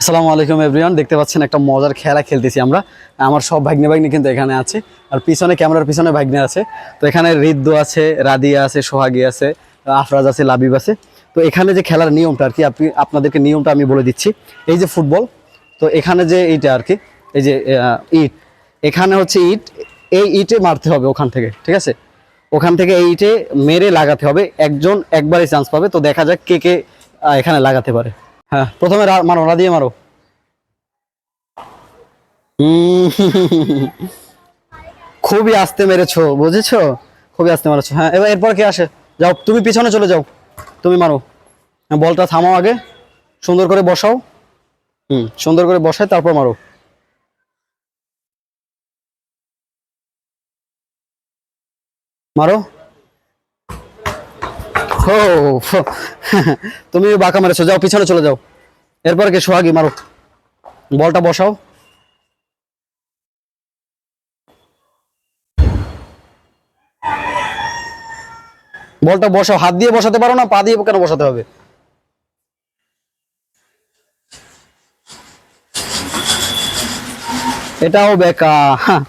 আসসালামু আলাইকুম এভরিওয়ান, দেখতে পাচ্ছেন একটা মজার খেলা খেলতেছি আমরা। আমার সব ভাগ্নে ভাগ্নি কিন্তু এখানে আছে, আর পিছনে, ক্যামেরার পিছনে ভাগ্নে আছে। তো এখানে রিদ্দু আছে, রাদিয়া আছে, সোহাগী আছে, আফরাজ আছে, লাবিব আছে। তো এখানে যে খেলার নিয়মটা আর কি, আপনি, আপনাদেরকে নিয়মটা আমি বলে দিচ্ছি। এই যে ফুটবল, তো এখানে যে এইটা আর কি, এই যে ইট, এখানে হচ্ছে ইট, এই ইটে মারতে হবে ওখান থেকে, ঠিক আছে? ওখান থেকে এই ইটে মেরে লাগাতে হবে, একজন একবারই চান্স পাবে। তো দেখা যাক কে কে এখানে লাগাতে পারে। হ্যাঁ প্রথমে মারো রা দিয়ে মারো খুবই আস্তে মেরেছো বুঝেছ? খুবই আস্তে মেরেছো। হ্যাঁ এবার এরপর কে আসে? যাও তুমি পিছনে চলে যাও। তুমি মারো। হ্যাঁ, বলটা থামাও আগে। সুন্দর করে বসাও। হুম সুন্দর করে বসায় তারপর মারো। মারো। ফো। তুমি বাঁকা মেরেছো যাও পিছনে চলে যাও। এরপর কে সোহাগী মারো। বলটা বসাও। বলটা বসাও। হাত দিয়ে বসাতে পারো না পা দিয়ে কেন বসাতে হবে? এটাও বেকা। হ্যাঁ,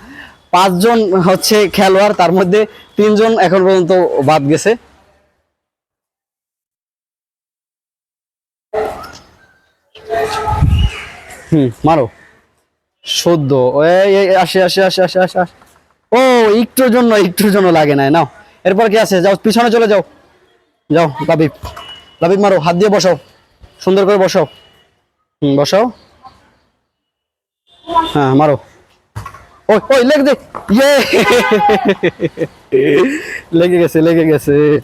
পাঁচজন হচ্ছে খেলোয়াড় তার মধ্যে তিনজন এখন পর্যন্ত বাদ গেছে। হুম, মারো। সদ্য। আসে আসে আসে আসে আসে আসে। ও, একটুর জন্য একটুর জন্য লাগে না নাও। এরপর কি আছে? যাও, পিছনে চলে যাও। যাও, লাবিব। লাবিব, মারো। হাত দিয়ে বসাও। সুন্দর করে বসাও। হুম, বসাও। হ্যাঁ মারো। ওই ওই, লেগ দে। ইয়ে! লেগে গেছে লেগে গেছে।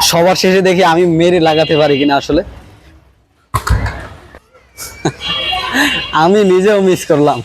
সবার শেষে দেখি আমি মেরে লাগাতে পারি কিনা আসলে। আমি নিজেও মিস করলাম।